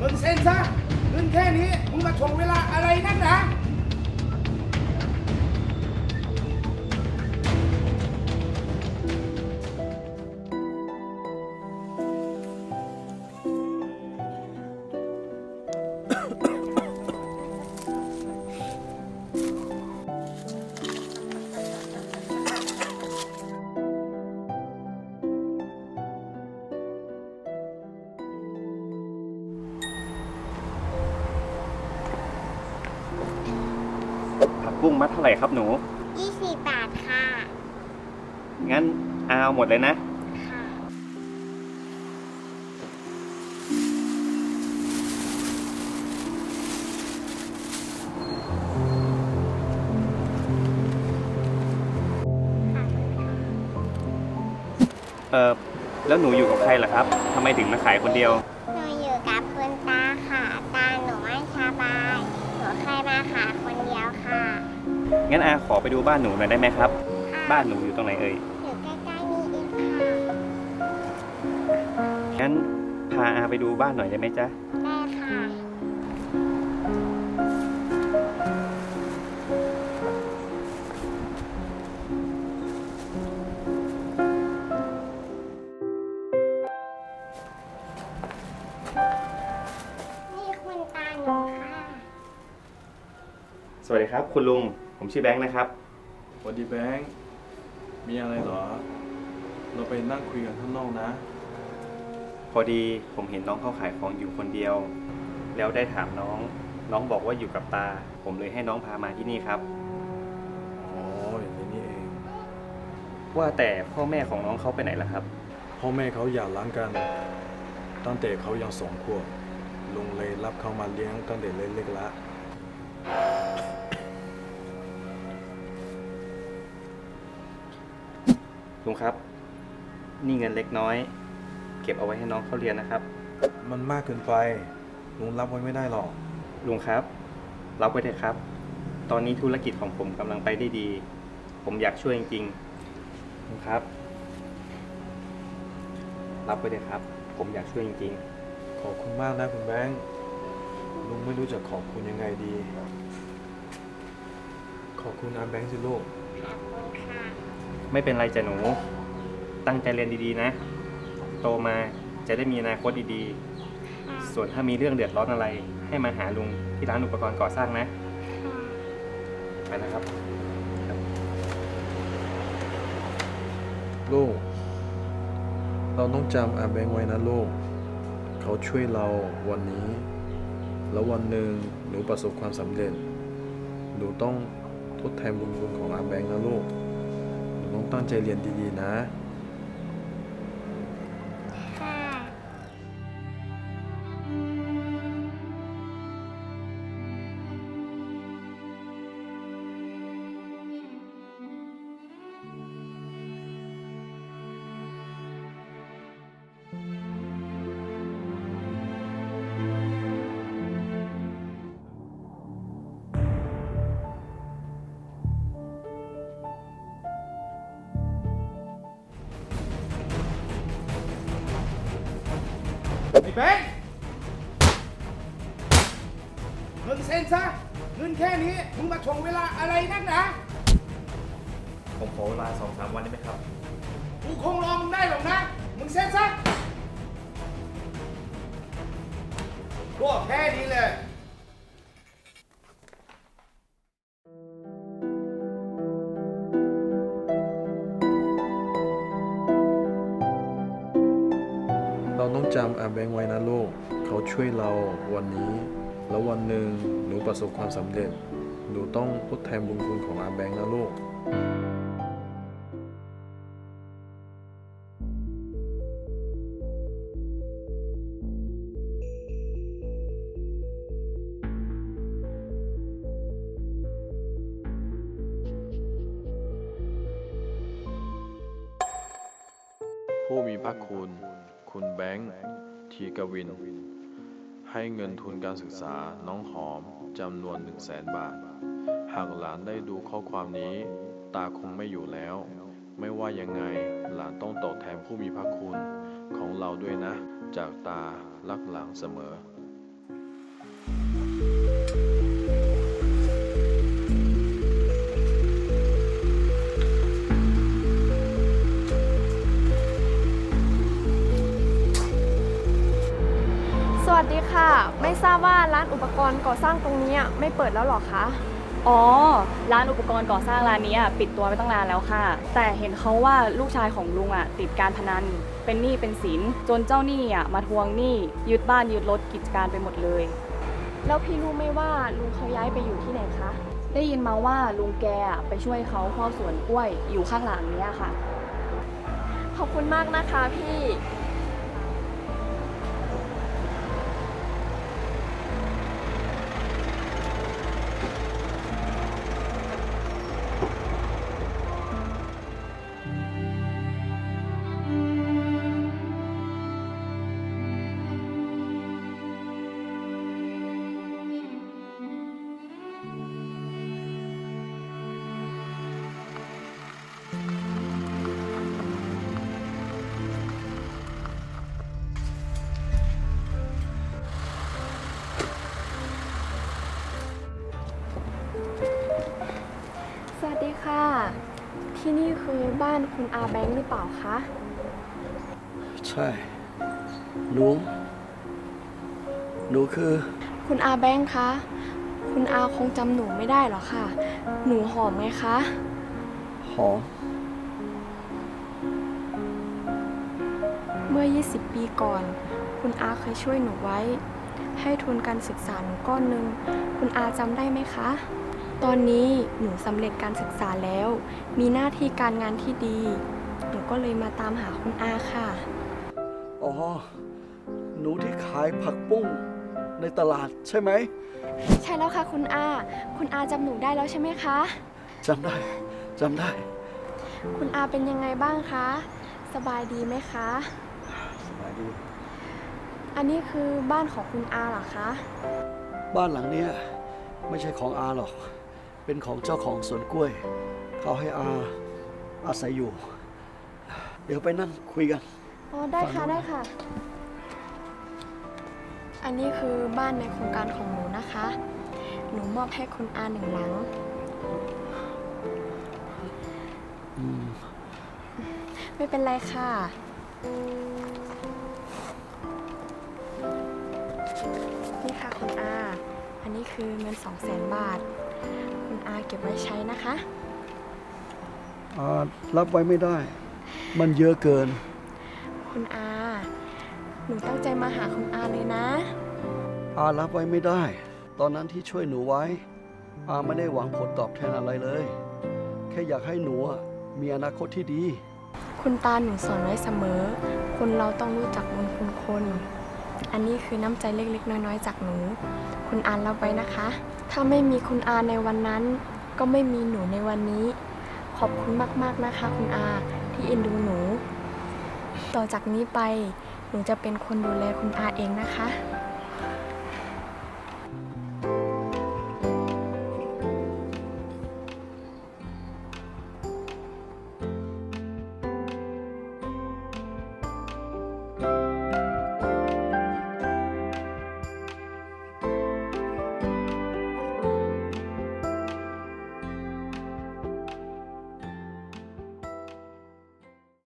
มึงเซ็นซะเงินแค่นี้ มึงมาถ่วงเวลาอะไรนักหนา ผักบุ้งมัดเท่าไหร่ครับหนู 20 บาทค่ะ งั้นเอาหมดเลยนะ ค่ะ เออแล้วหนูอยู่กับใครล่ะครับทำไมถึงมาขายคนเดียว หนูอยู่กับคุณตาค่ะ ตาหนูไม่สบาย หนูเคยมาขายคนเดียวค่ะ งั้นอาขอไปดูบ้านหนูหน่อยได้ไหมครับค่ะบ้านหนูอยู่ตรงไหนเอ่ยอยู่ใกล้ๆนี่เองค่ะงั้นพาอาไปดูบ้านหน่อยได้ไหมจ๊ะได้ค่ะนี่คุณตาหนูค่ะ สวัสดีครับ คุณลุง ผมชื่อแบงค์นะครับ สวัสดีแบงค์มีอะไรเหรอ เราไปนั่งคุยกันข้างนอกนะ พอดีผมเห็นน้องเขาขายของอยู่คนเดียว แล้วได้ถามน้อง น้องบอกว่าอยู่กับตา ผมเลยให้น้องพามาที่นี่ครับ อ๋ออย่างนี้นี่เอง ว่าแต่พ่อแม่ของน้องเขาไปไหนล่ะครับ พ่อแม่เขาหย่าร้างกัน ตั้งแต่เขายังสองขวบลุงเลยรับเขามาเลี้ยงตั้งแต่เล็กๆละ ลุงครับ นี่เงินเล็กน้อย เก็บเอาไว้ให้น้องเขาเรียนนะครับ มันมากเกินไปลุงรับไว้ไม่ได้หรอก ลุงครับ รับไว้เถอะครับ ตอนนี้ธุรกิจของผมกำลังไปได้ดี ผมอยากช่วยจริงๆลุงครับ รับไว้เถอะครับ ผมอยากช่วยจริงขอบคุณมากนะคุณแบงค์ลุงไม่รู้จะขอบคุณยังไงดี ขอบคุณอาแบงค์สิลูก ขอบคุณค่ะๆ ไม่เป็นไรจ้ะหนู ตั้งใจเรียนดีๆนะ โตมาจะได้มีอนาคตดีค่ะๆ ส่วนถ้ามีเรื่องเดือดร้อนอะไร ให้มาหาลุงที่ร้านอุปกรณ์ก่อสร้างนะ ค่ะไปนะครับ ลูก เราต้องจำอาแบงค์ไว้นะลูก เขาช่วยเราวันนี้ แล้ววันหนึ่งหนูประสบความสำเร็จ หนูต้องทดแทนบุญคุณของอาแบงค์นะลูกหนูต้อ งตั้งใจเรียนดีๆนะค่ะ แบงค์มึงเซ็นซะเงินแค่นี้มึงมาถ่วงเวลาอะไรนักหนาผมขอเวลาสองสามวันได้ไหมครับ กูคงรอมึงได้หรอกนะ มึงเซ็นซะก็แค่นี้เลย เราต้องจำอาแบงไว้นะลูก เขาช่วยเราวันนี้ แล้ววันหนึ่งหนูประสบความสำเร็จ หนูต้องทดแทนบุญคุณของอาแบงนะลูกผู้มีพระคุณ คุณแบงค์ทีกวิน ให้เงินทุนการศึกษาน้องหอมจำนวน 1 0 0 0 0แสนบาท หากหลานได้ดูข้อความนี้ ตาคงไม่อยู่แล้ว ไม่ว่ายังไงหลานต้องตอบแทนผู้มีพระคุณของเราด้วยนะ จากตารักหลังเสมอ วัสดีค่ะ ไม่ทราบว่าร้านอุปกรณ์ก่อสร้างตรงนี้ไม่เปิดแล้วหรอคะ อ๋อ ร้านอุปกรณ์ก่อสร้างร้านนี้อะปิดตัวไปตั้งนานแล้วค่ะ แต่เห็นเขาว่าลูกชายของลุงอะติดการพนัน เป็นหนี้เป็นสินจนเจ้าหนี้อะมาทวงหนี้ยึดบ้านยึดรถกิจการไปหมดเลย แล้วพี่รู้ไหมว่าลุงเขาย้ายไปอยู่ที่ไหนคะ ได้ยินมาว่าลุงแกอะไปช่วยเขาเฝ้าสวนกล้วยอยู่ข้างหลังเนี้ยค่ะ ขอบคุณมากนะคะพี่านคุณอาแบงค์หรือเปล่าคะ ใช่ หนู หนูคือ คุณอาแบงค์คะ คุณอาคงจำหนูไม่ได้หรอกค่ะ หนูหอมไงคะ หอม เมื่อ 20 ปีก่อน คุณอาเคยช่วยหนูไว้ ให้ทุนการศึกษาหนูก้อนหนึ่ง คุณอาจำได้ไหมคะ ตอนนี้หนูสำเร็จการศึกษาแล้ว มีหน้าที่การงานที่ดี หนูก็เลยมาตามหาคุณอาค่ะ อ๋อ หนูที่ขายผักปุ้งในตลาดใช่ไหมใช่แล้วค่ะคุณอา คุณอาจำหนูได้แล้วใช่ไหมคะ จำได้จำได้ คุณอาเป็นยังไงบ้างคะ สบายดีไหมคะ สบายดี อันนี้คือบ้านของคุณอาเหรอคะ บ้านหลังเนี้ยไม่ใช่ของอาหรอก เป็นของเจ้าของสวนกล้วย เขาให้อาอาศัยอยู่ เดี๋ยวไปนั่งคุยกัน อ๋อได้ค่ะได้ค่ะ อันนี้คือบ้านในโครงการของหนูนะคะ หนูมอบให้คุณอาหนึ่งหลัง อืมไม่เป็นไรค่ะ นี่ค่ะคุณอา อันนี้คือเงินสองแสนบาท คุณอาเก็บไว้ใช้นะคะอารับไว้ไม่ได้ มันเยอะเกิน คุณอา หนูตั้งใจมาหาคุณอาเลยนะ อารับไว้ไม่ได้ ตอนนั้นที่ช่วยหนูไว้ อาไม่ได้หวังผลตอบแทนอะไรเลย แค่อยากให้หนูอะมีอนาคตที่ดี คุณตาหนูสอนไว้เสมอ คนเราต้องรู้จักบุญคุณคน อันนี้คือน้ำใจเล็กๆ น้อยๆ จากหนู คุณอานรับไว้นะคะ ถ้าไม่มีคุณอาในวันนั้น ก็ไม่มีหนูในวันนี้ ขอบคุณมากๆนะคะ คุณอาที่เอ็นดูหนู ต่อจากนี้ไปหนูจะเป็นคนดูแลคุณอาเองนะคะ